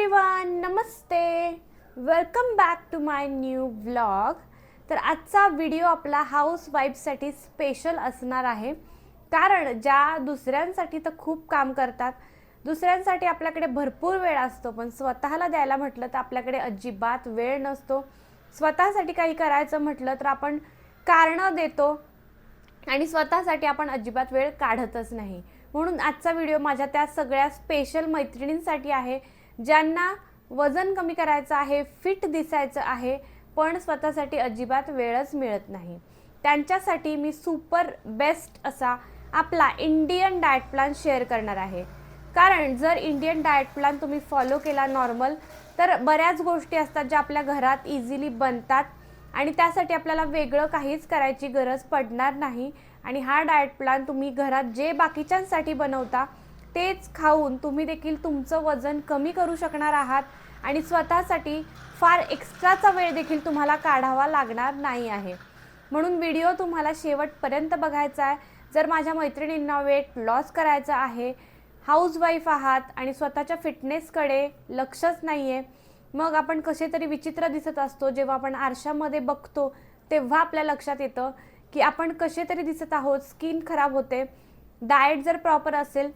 Everyone Namaste. Welcome back to my new vlog तर आजचा video आपला हाऊस वाईफसाठी स्पेशल असणार आहे. कारण ज्या दुसऱ्यांसाठी तर खूप काम करतात दुसऱ्यांसाठी आपल्याकडे भरपूर वेळ असतो पण स्वतःला द्यायला म्हटलं तर आपल्याकडे अजिबात वेळ नसतो. स्वतःसाठी काही करायचं म्हटलं तर आपण कारणं देतो आणि स्वतःसाठी आपण अजिबात वेळ काढतच नाही. म्हणून आजचा व्हिडिओ माझ्या त्या सगळ्या स्पेशल मैत्रिणींसाठी आहे. ज्यांना वजन कमी करायचं आहे फिट दिसायचं आहे पण स्वतःसाठी अजिबात वेळच मिळत नाही. त्यांच्यासाठी मी सुपर बेस्ट असा आपला इंडियन डाएट प्लॅन शेअर करणार आहे. कारण जर इंडियन डाएट प्लॅन तुम्ही फॉलो केला नॉर्मल तर बऱ्याच गोष्टी असतात ज्या आपल्या घरात इझिली बनतात आणि त्यासाठी आपल्याला वेगळं काहीच करायची गरज पडणार नाही. आणि हा डाएट प्लॅन तुम्ही घरात जे बाकीच्यांसाठी बनवता तेच खाऊन तुम्ही देखील तुमचं वजन कमी करू शकणार आहात आणि स्वतःसाठी फार एक्स्ट्राचा वेळ देखील तुम्हाला काढावा लागणार नाही आहे. म्हणून व्हिडिओ तुम्हाला शेवटपर्यंत बघायचा आहे. जर माझ्या मैत्रिणींना वेट लॉस करायचं आहे हाऊसवाईफ आहात आणि स्वतःच्या फिटनेसकडे लक्षच नाही आहे मग आपण कसे तरी विचित्र दिसत असतो. जेव्हा आपण आरशामध्ये बघतो तेव्हा आपल्या लक्षात येतं की आपण कसे तरी दिसत आहोत. स्किन खराब होते. डाएट जर प्रॉपर असेल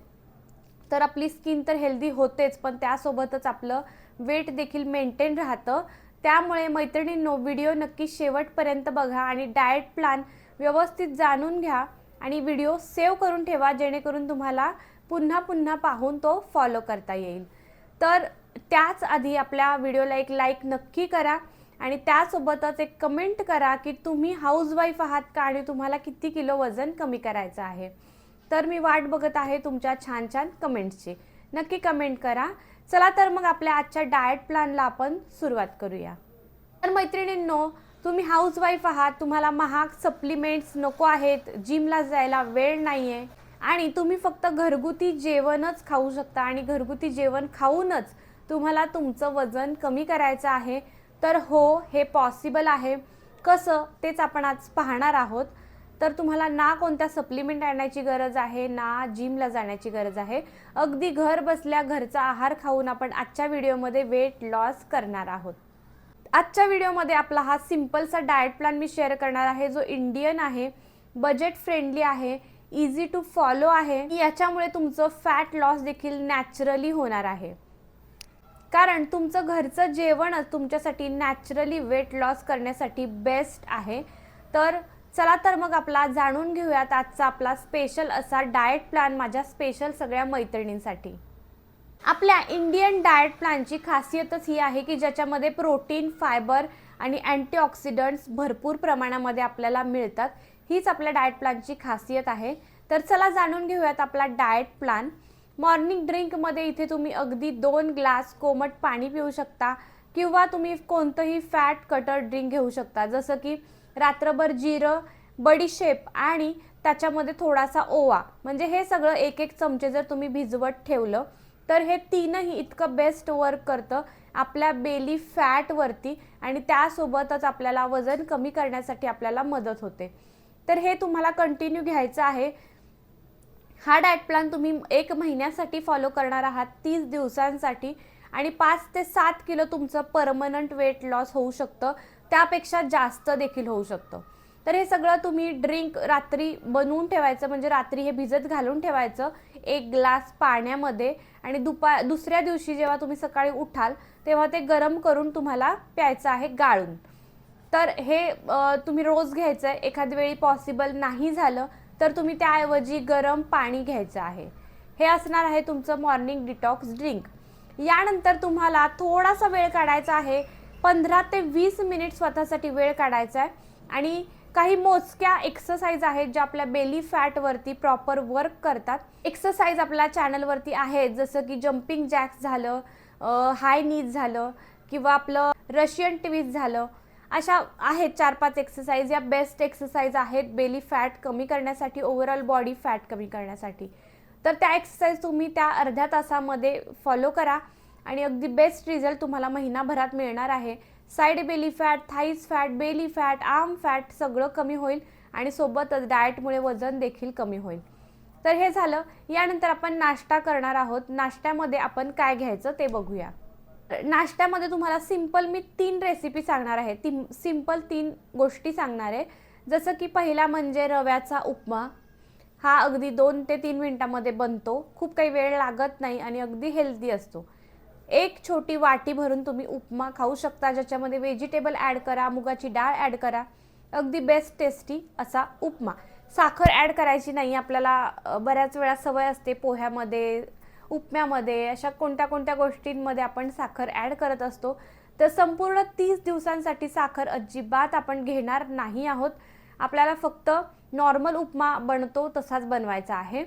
तर आपली स्किन तर हेल्दी होतेच पण त्यासोबतच आपलं वेट देखील मेंटेन राहतं. त्यामुळे मैत्रिणींनो व्हिडिओ नक्की शेवटपर्यंत बघा आणि डाएट प्लॅन व्यवस्थित जाणून घ्या आणि व्हिडिओ सेव्ह करून ठेवा जेणेकरून तुम्हाला पुन्हा पुन्हा पाहून तो फॉलो करता येईल. तर त्याच आधी आपल्या व्हिडिओला एक लाईक नक्की करा आणि त्यासोबतच एक कमेंट करा की तुम्ही हाऊसवाईफ आहात का आणि तुम्हाला किती किलो वजन कमी करायचं आहे. तर मी वाट बघत आहे तुमच्या छान छान कमेंट्सची. नक्की कमेंट करा. चला तर मग आपल्या आजच्या डाएट प्लॅनला आपण सुरुवात करूया. तर मैत्रिणींनो तुम्ही हाऊसवाईफ आहात तुम्हाला महाग सप्लिमेंट्स नको आहेत जिमला जायला वेळ नाही आहे आणि तुम्ही फक्त घरगुती जेवणच खाऊ शकता आणि घरगुती जेवण खाऊनच तुम्हाला तुमचं वजन कमी करायचं आहे. तर हो हे पॉसिबल आहे. कसं? तेच आपण आज पाहणार आहोत. तर तुम्हाला ना कोणत्या सप्लिमेंट आणण्याची गरज आहे ना जिमला जाण्याची गरज आहे. अगदी घर बसल्या घरचा आहार खाऊन आपण आजच्या व्हिडिओमध्ये वेट लॉस करणार आहोत. आजच्या व्हिडिओमध्ये आपला हा सिम्पलसा डाएट प्लॅन मी शेअर करणार आहे जो इंडियन आहे बजेट फ्रेंडली आहे इझी टू फॉलो आहे. याच्यामुळे तुमचं फॅट लॉस देखील नॅचरली होणार आहे. कारण तुमचं घरचं जेवणच तुमच्यासाठी नॅचरली वेट लॉस करण्यासाठी बेस्ट आहे. तर चला तर मग आपला जाणून घेऊयात आजचा आपला स्पेशल असा डाएट प्लॅन माझ्या स्पेशल सगळ्या मैत्रिणींसाठी. आपल्या इंडियन डाएट प्लॅनची खासियतच ही आहे की ज्याच्यामध्ये प्रोटीन फायबर आणि अँटीऑक्सिडंट्स भरपूर प्रमाणामध्ये आपल्याला मिळतात. हीच आपल्या डाएट प्लॅनची खासियत आहे. तर चला जाणून घेऊयात आपला डाएट प्लॅन मॉर्निंग ड्रिंकमध्ये इथे तुम्ही अगदी दोन ग्लास कोमट पाणी पिऊ शकता किंवा तुम्ही कोणतंही फॅट कटर ड्रिंक घेऊ शकता. जसं की रात्रभर जिरं बडीशेप आणि त्याच्यामध्ये थोडासा ओवा. म्हणजे हे सगळं एक एक चमचे जर तुम्ही भिजवत ठेवलं तर हे तीनही इतकं बेस्ट वर्क करतं आपल्या बेली फॅटवरती आणि त्यासोबतच आपल्याला वजन कमी करण्यासाठी आपल्याला मदत होते. तर हे तुम्हाला कंटिन्यू घ्यायचं आहे. हा डाएट प्लॅन तुम्ही एक महिन्यासाठी फॉलो करणार आहात तीस दिवसांसाठी. आणि पाच ते सात किलो तुमचं परमनंट वेट लॉस होऊ शकतं. त्यापेक्षा जास्त देखील होऊ शकतं. तर हे सगळं तुम्ही ड्रिंक रात्री बनवून ठेवायचं म्हणजे रात्री हे भिजत घालून ठेवायचं एक ग्लास पाण्यामध्ये आणि दुपा दुसऱ्या दिवशी जेव्हा तुम्ही सकाळी उठाल तेव्हा ते गरम करून तुम्हाला प्यायचं आहे गाळून. तर हे तुम्ही रोज घ्यायचं आहे. एखाद्या वेळी पॉसिबल नाही झालं तर तुम्ही त्याऐवजी गरम पाणी घ्यायचं आहे. हे असणार आहे तुमचं मॉर्निंग डिटॉक्स ड्रिंक यानंतर तुम्हाला थोडासा वेळ काढायचा आहे. पंधरा ते वीस मिनिट स्वतःसाठी वेळ काढायचा आहे. आणि काही मोजक्या एक्सरसाइज आहेत ज्या आपल्या बेली फॅटवरती प्रॉपर वर्क करतात. एक्सरसाइज आपल्या चॅनलवरती आहेत जसं की जम्पिंग जॅक्स झालं हाय नीज झालं किंवा आपलं रशियन ट्विस्ट झालं. अशा आहेत चार पाच एक्सरसाइज या बेस्ट एक्सरसाइज आहेत बेली फॅट कमी करण्यासाठी ओव्हरऑल बॉडी फॅट कमी करण्यासाठी. तर त्या एक्सरसाइज तुम्ही त्या अर्ध्या तासामध्ये फॉलो करा. आणि अगदी बेस्ट रिझल्ट तुम्हाला महिनाभरात मिळणार आहे. Side belly fat thighs fat belly fat arm fat सगळं कमी होईल आणि सोबतच डाएटमुळे वजन देखील कमी होईल. तर हे झालं. यानंतर आपण नाश्ता करणार आहोत. नाश्त्यामध्ये आपण काय घ्यायचं ते बघूया. नाश्त्यामध्ये तुम्हाला सिंपल मी तीन रेसिपी सांगणार आहे. ती सिंपल तीन गोष्टी सांगणार आहे. जसं की पहिला म्हणजे रव्याचा उपमा. हा अगदी दोन ते तीन मिनटामध्ये बनतो. खूप काही वेळ लागत नाही आणि अगदी हेल्दी असतो. एक छोटी वाटी भरून तुम्ही उपमा खाऊ शकता ज्याच्यामध्ये व्हेजिटेबल ॲड करा मुगाची डाळ ॲड करा. अगदी बेस्ट टेस्टी असा उपमा. साखर ॲड करायची नाही आपल्याला बऱ्याच वेळा सवय असते पोह्यामध्ये उपम्यामध्ये अशा कोणत्या कोणत्या गोष्टींमध्ये आपण साखर ॲड करत असतो. तर संपूर्ण तीस दिवसांसाठी साखर अजिबात आपण घेणार नाही आहोत. आपल्याला फक्त नॉर्मल उपमा बनतो तसाच बनवायचा आहे.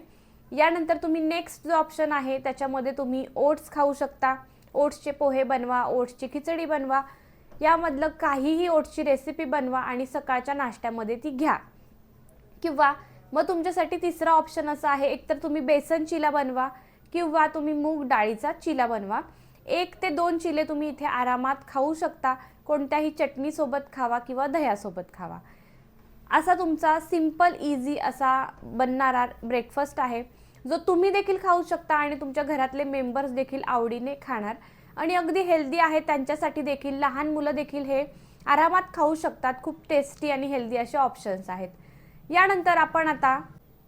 यानंतर तुम्ही नेक्स्ट जो ऑप्शन आहे त्याच्यामध्ये तुम्ही ओट्स खाऊ शकता. ओट्सचे पोहे बनवा ओट्सची खिचडी बनवा. यामधलं काहीही ओट्सची रेसिपी बनवा आणि सकाळच्या नाश्त्यामध्ये ती घ्या. किंवा मग तुमच्यासाठी तिसरा ऑप्शन असा आहे एकतर तुम्ही बेसन चिला बनवा किंवा तुम्ही मूग डाळीचा चिला बनवा. एक ते दोन चिले तुम्ही इथे आरामात खाऊ शकता. कोणत्याही चटणीसोबत खावा किंवा दह्यासोबत खावा. असा तुमचा सिंपल इझी असा बनणारा ब्रेकफास्ट आहे. जो तुम्ही देखील खाऊ शकता आणि तुमच्या घरातले मेंबर्स देखील आवडीने खाणार. आणि अगदी हेल्दी आहे त्यांच्यासाठी देखील लहान मुलं देखील हे आरामात खाऊ शकतात. खूप टेस्टी आणि हेल्दी असे ऑप्शन्स आहेत. यानंतर आपण आता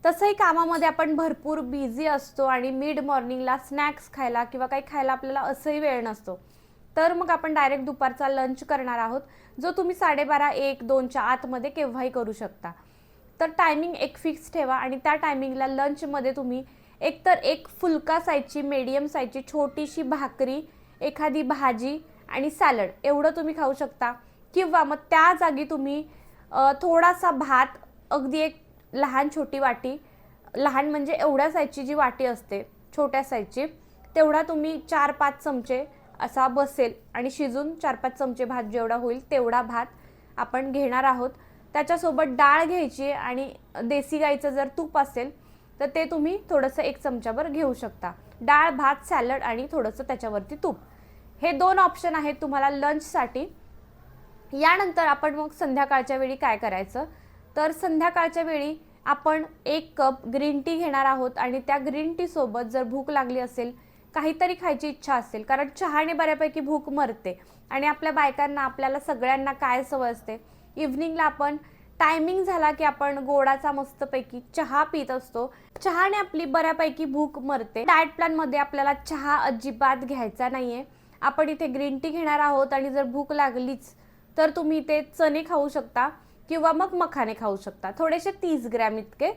तसंही कामामध्ये आपण भरपूर बिझी असतो आणि मिड मॉर्निंगला स्नॅक्स खायला किंवा काही खायला आपल्याला असंही वेळ नसतो. तर मग आपण डायरेक्ट दुपारचा लंच करणार आहोत जो तुम्ही साडेबारा एक दोनच्या आतमध्ये केव्हाही करू शकता. तर टायमिंग एक फिक्स ठेवा आणि त्या टायमिंगला लंचमध्ये तुम्ही एकतर एक फुलका साईजची मीडियम साईजची छोटीशी भाकरी एखादी भाजी आणि सॅलड एवढं तुम्ही खाऊ शकता. किंवा मग त्या जागी तुम्ही थोडासा भात अगदी एक लहान छोटी वाटी लहान म्हणजे एवढ्या साईजची जी वाटी असते छोट्या साईजची तेवढा तुम्ही चार पाच चमचे असा बसेल आणि शिजून चार पाच चमचे भात जेवढा होईल तेवढा भात आपण घेणार आहोत. त्याच्यासोबत डाळ घ्यायची आणि देसी गाईचं जर तूप असेल तर ते तुम्ही थोडंसं एक चमचाभर घेऊ शकता. डाळ भात सॅलड आणि थोडंसं त्याच्यावरती तूप. हे दोन ऑप्शन आहेत तुम्हाला लंचसाठी. यानंतर आपण मग संध्याकाळच्या वेळी काय करायचं? तर संध्याकाळच्या वेळी आपण एक कप ग्रीन टी घेणार आहोत आणि त्या ग्रीन टीसोबत जर भूक लागली असेल काहीतरी खायची इच्छा असेल कारण चहाने बऱ्यापैकी भूक मरते आणि आपल्या बायकांना आपल्याला सगळ्यांना काय सवय असते? इव्हनिंगला आपण टायमिंग झाला की आपण गोडाचा मस्तपैकी चहा पित असतो. चहाने आपली बऱ्यापैकी भूक मरते. डाएट प्लॅनमध्ये आपल्याला चहा अजिबात घ्यायचा नाहीये. आपण इथे ग्रीन टी घेणार आहोत आणि जर भूक लागलीच तर तुम्ही इथे चणे खाऊ शकता किंवा मग मखाने खाऊ शकता. थोडेसे तीस ग्रॅम इतके.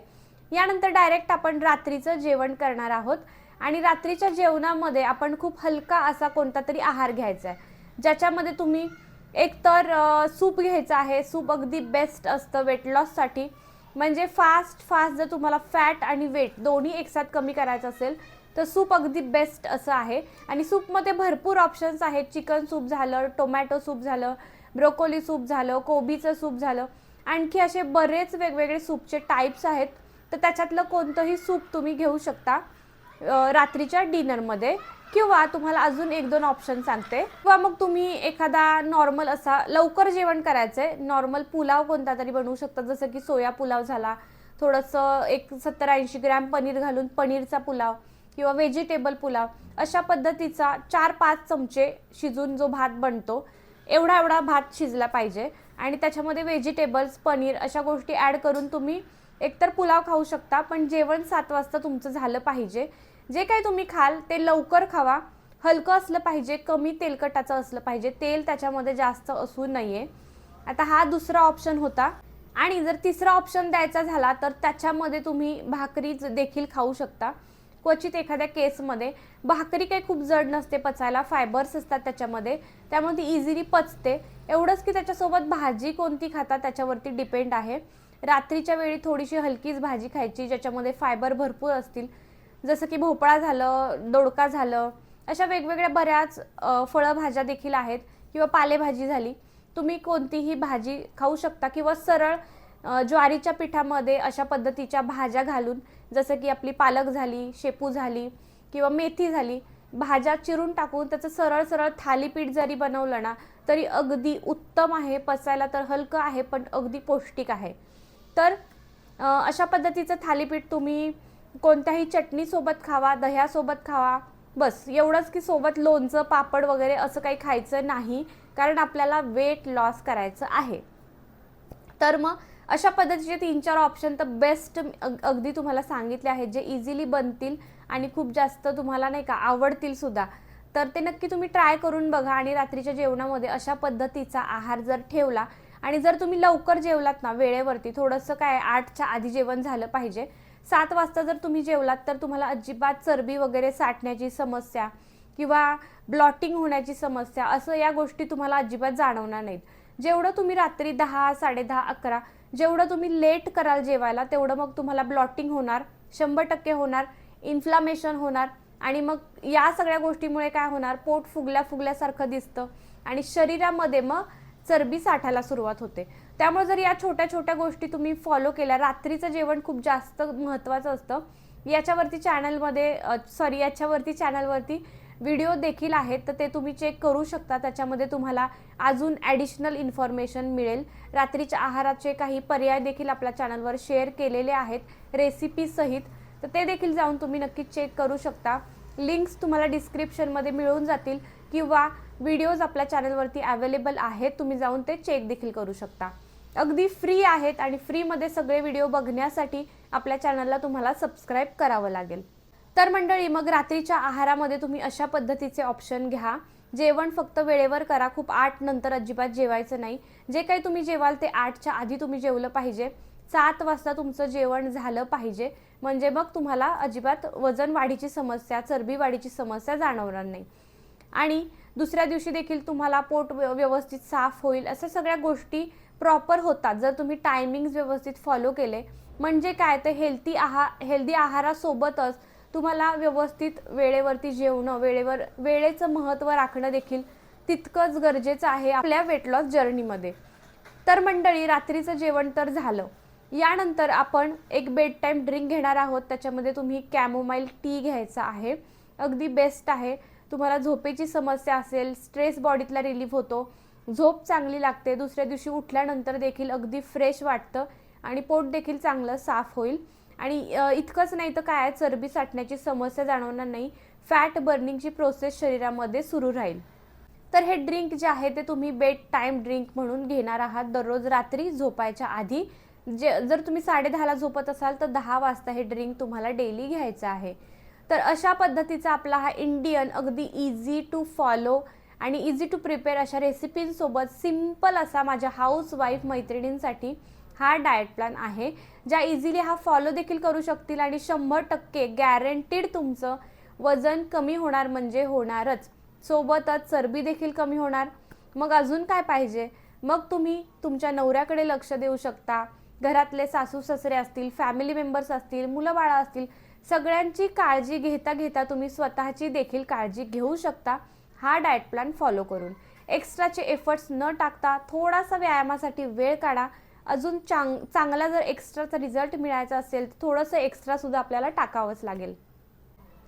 यानंतर डायरेक्ट आपण रात्रीचं जेवण करणार आहोत. आणि रात्रीच्या जेवणामध्ये आपण खूप हलका असा कोणता तरी आहार घ्यायचा आहे. ज्याच्यामध्ये तुम्ही एक तर सूप घ्यायचं आहे. सूप अगदी बेस्ट असतं वेट लॉससाठी म्हणजे फास्ट फास्ट जर तुम्हाला फॅट आणि वेट दोन्ही एकसाथ कमी करायचं असेल तर सूप अगदी बेस्ट असं आहे. आणि सूपमध्ये भरपूर ऑप्शन्स आहेत. चिकन सूप झालं टोमॅटो सूप झालं ब्रोकोली सूप झालं कोबीचं सूप झालं. आणखी असे बरेच वेगवेगळे सूपचे टाईप्स आहेत. तर त्याच्यातलं कोणतंही सूप तुम्ही घेऊ शकता रात्रीच्या डिनरमध्ये किंवा तुम्हाला अजून एक दोन ऑप्शन सांगते. किंवा मग तुम्ही एखादा नॉर्मल असा लवकर जेवण करायचंय. नॉर्मल पुलाव कोणता तरी बनवू शकता. जसं की सोया पुलाव झाला. थोडंसं एक सत्तर ऐंशी ग्रॅम पनीर घालून पनीरचा पुलाव किंवा व्हेजिटेबल पुलाव. अशा पद्धतीचा चार पाच चमचे शिजून जो भात बनतो एवढा एवढा भात शिजला पाहिजे. आणि त्याच्यामध्ये व्हेजिटेबल्स पनीर अशा गोष्टी ॲड करून तुम्ही एकतर पुलाव खाऊ शकता पण जेवण सात वाजता तुमचं झालं पाहिजे. जे काही तुम्ही खाल ते लवकर खावा. हलकं असलं पाहिजे कमी तेलकटाचं असलं पाहिजे. तेल त्याच्यामध्ये जास्त असू नये आता हा दुसरा ऑप्शन होता. आणि जर तिसरा ऑप्शन द्यायचा झाला तर त्याच्यामध्ये तुम्ही भाकरी देखील खाऊ शकता. क्वचित एखाद्या केसमध्ये. भाकरी काही खूप जड नसते पचायला फायबर्स असतात त्याच्यामध्ये. त्यामुळे ती इझिली पचते. एवढंच की त्याच्यासोबत भाजी कोणती खाता त्याच्यावरती डिपेंड आहे. रात्रीच्या वेळी थोडीशी हलकीच भाजी खायची ज्याच्यामध्ये फायबर भरपूर असतील. जसं की भोपळा झालं दोडका झालं अशा वेगवेगळ्या बऱ्याच फळं भाज्या देखील आहेत किंवा पालेभाजी झाली. तुम्ही कोणतीही भाजी खाऊ शकता किंवा सरळ ज्वारीच्या पिठामध्ये अशा पद्धतीच्या भाज्या घालून जसं की आपली पालक झाली शेपू झाली किंवा मेथी झाली भाज्या चिरून टाकून त्याचं सरळ सरळ थालीपीठ जरी बनवलं ना तरी अगदी उत्तम आहे पचायला तर हलकं आहे पण अगदी पौष्टिक आहे. तर अशा पद्धतीचं थालीपीठ तुम्ही कोणत्याही चटणीसोबत खावा दह्यासोबत खावा बस. एवढंच की सोबत लोणचं पापड वगैरे असं काही खायचं नाही कारण आपल्याला वेट लॉस करायचं आहे. तर मग अशा पद्धतीचे तीन चार ऑप्शन तर बेस्ट अगदी तुम्हाला सांगितले आहेत जे इझिली बनतील आणि खूप जास्त तुम्हाला नाही का आवडतील सुद्धा. तर ते नक्की तुम्ही ट्राय करून बघा आणि रात्रीच्या जेवणामध्ये अशा पद्धतीचा आहार जर ठेवला आणि जर तुम्ही लवकर जेवलात ना वेळेवरती थोडंसं काय आठच्या आधी जेवण झालं पाहिजे. सात वाजता जर तुम्ही जेवलात तर तुम्हाला अजिबात चरबी वगैरे साठण्याची समस्या किंवा ब्लॉटिंग होण्याची समस्या असं या गोष्टी तुम्हाला अजिबात जाणवणार नाहीत. जेवढं तुम्ही रात्री दहा साडेदहा अकरा जेवढं तुम्ही लेट कराल जेवायला तेवढं मग तुम्हाला ब्लॉटिंग होणार शंभर टक्के होणार इन्फ्लामेशन होणार आणि मग या सगळ्या गोष्टीमुळे काय होणार पोट फुगल्या फुगल्यासारखं दिसतं आणि शरीरामध्ये मग चरबी साठायला सुरुवात होते. त्यामुळे जर या छोट्या छोट्या गोष्टी तुम्ही फॉलो केल्या रात्रीचं जेवण खूप जास्त महत्त्वाचं असतं. याच्यावरती चॅनलमध्ये सॉरी याच्यावरती चॅनलवरती व्हिडिओ देखील आहेत तर ते तुम्ही चेक करू शकता. त्याच्यामध्ये तुम्हाला अजून ॲडिशनल इन्फॉर्मेशन मिळेल. रात्रीच्या आहाराचे काही पर्याय देखील आपल्या चॅनलवर शेअर केलेले आहेत रेसिपीसहित तर ते देखील जाऊन तुम्ही नक्की चेक करू शकता. लिंक्स तुम्हाला डिस्क्रिप्शनमध्ये मिळून जातील. किंवा व्हिडिओज आपल्या चॅनलवरती अवेलेबल आहेत तुम्ही जाऊन ते चेक देखील करू शकता. अगदी फ्री आहेत आणि फ्रीमध्ये सगळे व्हिडिओ बघण्यासाठी आपल्या चॅनलला तुम्हाला सबस्क्राईब करावं लागेल. तर मंडळी मग रात्रीच्या आहारामध्ये तुम्ही अशा पद्धतीचे ऑप्शन घ्या. जेवण फक्त वेळेवर करा. खूप आठ नंतर अजिबात जेवायचं नाही. जे काही तुम्ही जेवाल ते आठच्या आधी तुम्ही जेवलं पाहिजे. सात वाजता तुमचं जेवण झालं पाहिजे. म्हणजे मग तुम्हाला अजिबात वजन वाढीची समस्या चरबी वाढीची समस्या जाणवणार नाही. आणि दुसऱ्या दिवशी देखील तुम्हाला पोट व्यवस्थित साफ होईल अशा सगळ्या गोष्टी प्रॉपर होतात जर तुम्ही टायमिंग्स व्यवस्थित फॉलो केले. म्हणजे काय? तर हेल्थी आहार हेल्दी आहारासोबतच तुम्हाला व्यवस्थित वेळेवरती जेवणं वेळेवर वेळेचं महत्त्व राखणं देखील तितकंच गरजेचं आहे आपल्या वेट लॉस जर्नीमध्ये तर मंडळी रात्रीचं जेवण तर झालं. यानंतर आपण एक बेड टाईम ड्रिंक घेणार आहोत. त्याच्यामध्ये तुम्ही कॅमोमाईल टी घ्यायचा आहे. अगदी बेस्ट आहे. तुम्हाला झोपेची समस्या असेल स्ट्रेस बॉडीतला रिलीफ होतो झोप चांगली लागते दुसऱ्या दिवशी उठल्यानंतर देखील अगदी फ्रेश वाटतं आणि पोट देखील चांगलं साफ होईल. आणि इतकंच नाही तर काय चरबी साठण्याची समस्या जाणवणार नाही फॅट बर्निंगची प्रोसेस शरीरामध्ये सुरू राहील. तर हे ड्रिंक जे आहे ते तुम्ही बेड टाईम ड्रिंक म्हणून घेणार आहात. दररोज रात्री झोपायच्या आधी जे जर तुम्ही साडे दहाला झोपत असाल तर दहा वाजता हे ड्रिंक तुम्हाला डेली घ्यायचं आहे. तर अशा पद्धतीचा आपला हा इंडियन अगदी इझी टू फॉलो आणि इझी टू प्रिपेअर अशा रेसिपींसोबत सिंपल असा माझ्या हाऊस वाईफ मैत्रिणींसाठी हा डाएट प्लॅन आहे ज्या इझिली हा फॉलो देखील करू शकतील आणि शंभर टक्के गॅरंटीड तुमचं वजन कमी होणार म्हणजे होणारच. सोबतच चरबी देखील कमी होणार. मग अजून काय पाहिजे? मग तुम्ही तुमच्या नवऱ्याकडे लक्ष देऊ शकता. घरातले सासू ससरे असतील फॅमिली मेंबर्स असतील मुलं बाळा असतील सगळ्यांची काळजी घेता घेता तुम्ही स्वतःची देखील काळजी घेऊ शकता. हा डाएट प्लॅन फॉलो करून. एक्स्ट्राचे एफर्ट्स न टाकता थोडासा व्यायामासाठी वेळ काढा. अजून चांग चांगला जर एक्स्ट्राचा रिझल्ट मिळायचा असेल तर थोडंसं एक्स्ट्रासुद्धा आपल्याला टाकावंच लागेल.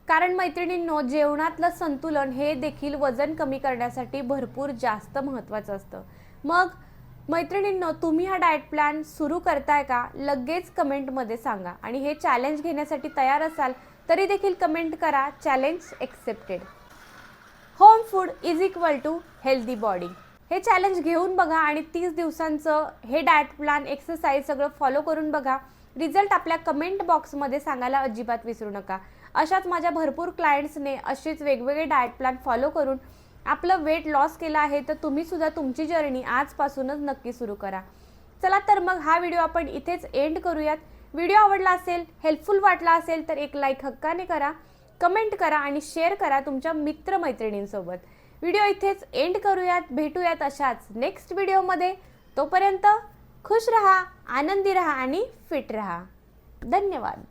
कारण मैत्रिणींनो जेवणातलं संतुलन हे देखील वजन कमी करण्यासाठी भरपूर जास्त महत्त्वाचं असतं. मग मैत्रिणींनो तुम्ही हा डाएट प्लॅन सुरू करताय का? लगेच कमेंटमध्ये सांगा. आणि हे चॅलेंज घेण्यासाठी तयार असाल तरी देखील कमेंट करा. Challenge accepted home food is equal to healthy body हे चॅलेंज घेऊन बघा आणि तीस दिवसांचं हे डाएट प्लॅन एक्सरसाइज सगळं फॉलो करून बघा. रिझल्ट आपल्या कमेंट बॉक्समध्ये सांगायला अजिबात विसरू नका. अशाच माझ्या भरपूर क्लायंट्सने असेच वेगवेगळे डाएट प्लॅन फॉलो करून आपलं वेट लॉस केलं आहे तर तुम्ही सुद्धा तुमची जर्नी आजपासूनच नक्की सुरू करा. चला तर मग हा व्हिडिओ आपण इथेच एंड करूयात. व्हिडिओ आवडला असेल हेल्पफुल वाटला असेल तर एक लाईक हक्काने करा कमेंट करा आणि शेअर करा तुमच्या मित्रमैत्रिणींसोबत. व्हिडिओ इथेच एंड करूयात. भेटूयात अशाच नेक्स्ट व्हिडिओमध्ये तोपर्यंत खुश रहा आनंदी रहा आणि फिट रहा. धन्यवाद.